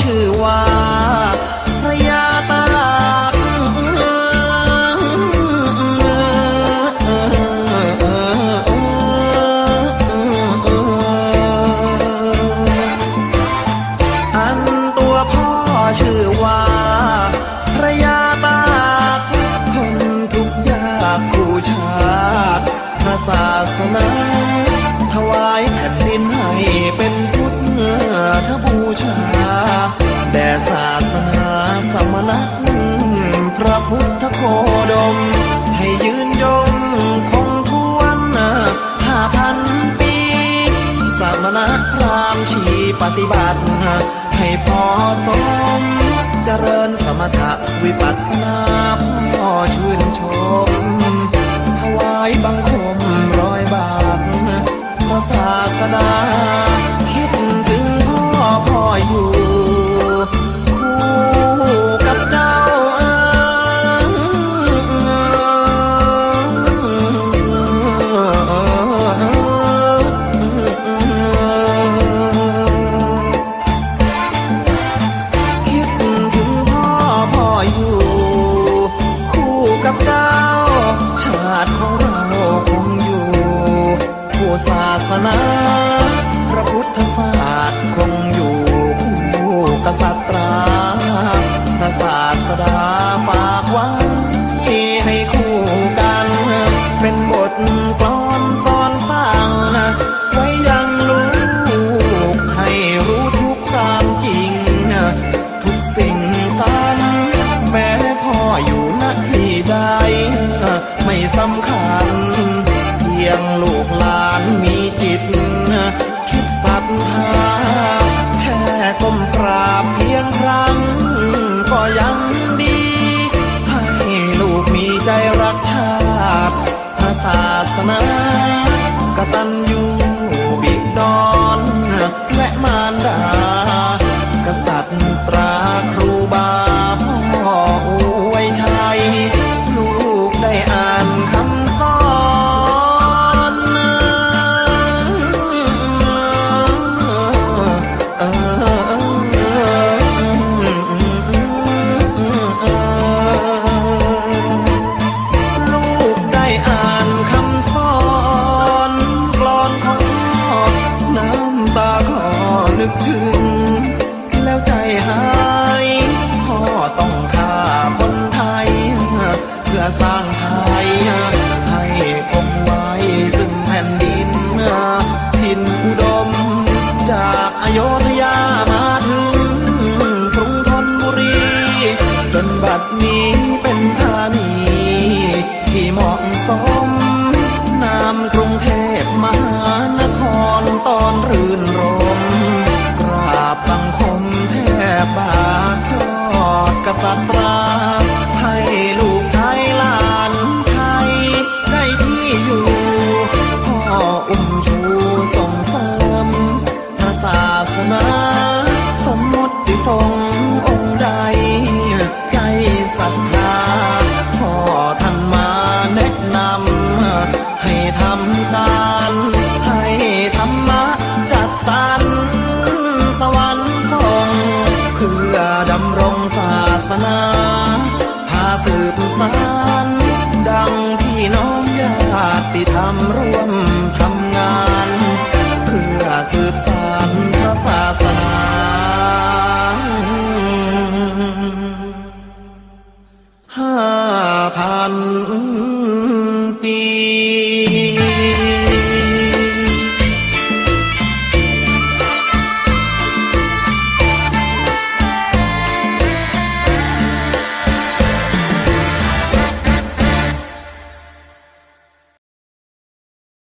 ชื่อว่าิบัติ ให้พอสมจเจริญสมถะวิปัสสนาพอชื่นชม ถวายบังคมร้อยบาทพระศาสนา คิดถึงพ่อพ่ออยู่ บัดนี้เป็นธานีที่เหมาะสม นามกรุงเทพมหานครตอนรื่นรมกราบบังคมแทบบาทอดกษัตริย์ราให้ลูกไทยลานไทยได้ที่อยู่ พ่ออุ้มชูส่งเสริมพระศาสนา สมมติทรง สืบสานดังพี่น้องญาติธรรมร่วมทำงาน เพื่อสืบสานพระศาสนาห้าพันปี